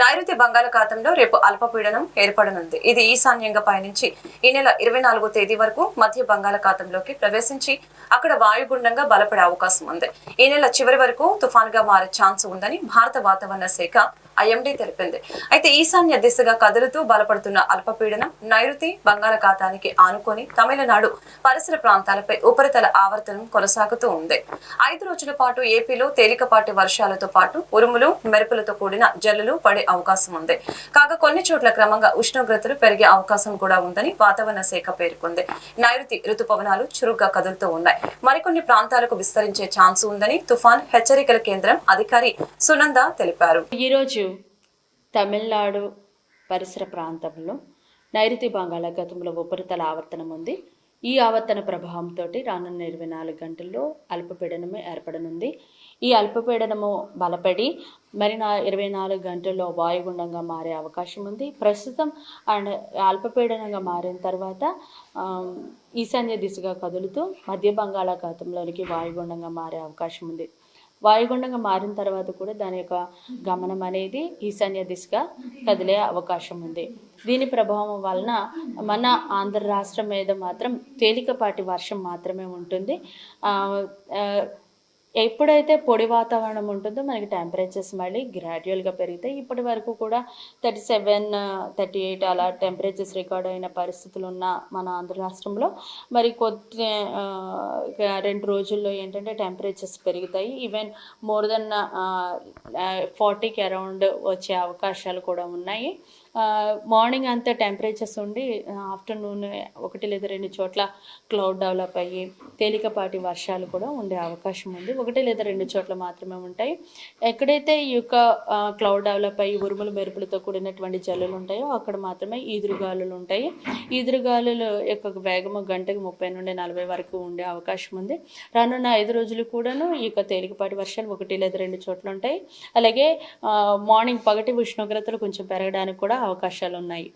నైరుతి బంగాళాఖాతంలో రేపు అల్పపీడనం ఏర్పడనుంది. ఇది ఈశాన్యంగా పయనించి ఈ నెల ఇరవై నాలుగో తేదీ వరకు మధ్య బంగాళాఖాతంలోకి ప్రవేశించి అక్కడ వాయుగుండంగా బలపడే అవకాశం ఉంది. ఈ నెల చివరి వరకు తుఫాన్గా మారే ఛాన్స్ ఉందని భారత వాతావరణ శాఖ ఐఎండీ తెలిపింది. అయితే ఈశాన్య దిశగా కదులుతూ బలపడుతున్న అల్పపీడనం నైరుతి బంగాళాఖాతానికి ఆనుకొని తమిళనాడు పరిసర ప్రాంతాలపై ఉపరితల ఆవర్తనం కొనసాగుతూ ఉంది. ఐదు రోజుల పాటు ఏపీలో తేలికపాటి వర్షాలతో పాటు ఉరుములు మెరుపులతో కూడిన జల్లులు పడే అవకాశం ఉంది. కాగా కొన్ని చోట్ల క్రమంగా ఉష్ణోగ్రతలు పెరిగే అవకాశం కూడా ఉందని వాతావరణ శాఖ పేర్కొంది. నైరుతి రుతుపవనాలు చురుగ్గా కదులుతూ ఉన్నాయి. మరికొన్ని ప్రాంతాలకు విస్తరించే ఛాన్స్ ఉందని తుఫాన్ హెచ్చరికల కేంద్రం అధికారి సునంద తెలిపారు. ఈ రోజు తమిళనాడు పరిసర ప్రాంతంలో నైరుతి బంగాళాఖాతంలో ఉపరితల ఆవర్తనం ఉంది. ఈ ఆవర్తన ప్రభావంతో రానున్న ఇరవై నాలుగు గంటల్లో అల్పపీడనము ఏర్పడనుంది. ఈ అల్పపీడనము బలపడి మరి నా ఇరవై నాలుగు గంటల్లో వాయుగుండంగా మారే అవకాశం ఉంది. ప్రస్తుతం అండ్ అల్పపీడనంగా మారిన తర్వాత ఈశాన్య దిశగా కదులుతూ మధ్య బంగాళాఖాతంలోనికి వాయుగుండంగా మారే అవకాశం ఉంది. వాయుగుండంగా మారిన తర్వాత కూడా దాని యొక్క గమనం అనేది ఈశాన్య దిశగా కదిలే అవకాశం ఉంది. దీని ప్రభావం వలన మన ఆంధ్ర రాష్ట్రం మీద మాత్రం తేలికపాటి వర్షం మాత్రమే ఉంటుంది. ఎప్పుడైతే పొడి వాతావరణం ఉంటుందో మనకి టెంపరేచర్స్ మళ్ళీ గ్రాడ్యువల్గా పెరుగుతాయి. ఇప్పటి వరకు కూడా థర్టీ సెవెన్ థర్టీ ఎయిట్ అలా టెంపరేచర్స్ రికార్డ్ అయిన పరిస్థితులు ఉన్న మన ఆంధ్ర రాష్ట్రంలో మరి కొద్ది రెండు రోజుల్లో ఏంటంటే టెంపరేచర్స్ పెరుగుతాయి. ఈవెన్ మోర్ దెన్ ఫార్టీకి అరౌండ్ వచ్చే అవకాశాలు కూడా ఉన్నాయి. మార్నింగ్ అంతా టెంపరేచర్స్ ఉండి ఆఫ్టర్నూన్ ఒకటి లేదా రెండు చోట్ల క్లౌడ్ డెవలప్ అయ్యి తేలికపాటి వర్షాలు కూడా ఉండే అవకాశం ఉంది. ఒకటి లేదా రెండు చోట్ల మాత్రమే ఉంటాయి. ఎక్కడైతే ఈ యొక్క క్లౌడ్ డెవలప్ అయ్యి ఉరుములు మెరుపులతో కూడినటువంటి జల్లులు ఉంటాయో అక్కడ మాత్రమే ఈదురుగాలులు ఉంటాయి. ఈదురుగాలుల యొక్క వేగము గంటకు ముప్పై నుండి నలభై వరకు ఉండే అవకాశం ఉంది. రానున్న ఐదు రోజులు కూడాను ఈ యొక్క తేలికపాటి వర్షాలు ఒకటి లేదా రెండు చోట్ల ఉంటాయి. అలాగే మార్నింగ్ పగటి ఉష్ణోగ్రతలు కొంచెం పెరగడానికి కూడా అవకాశాలు ఉన్నాయి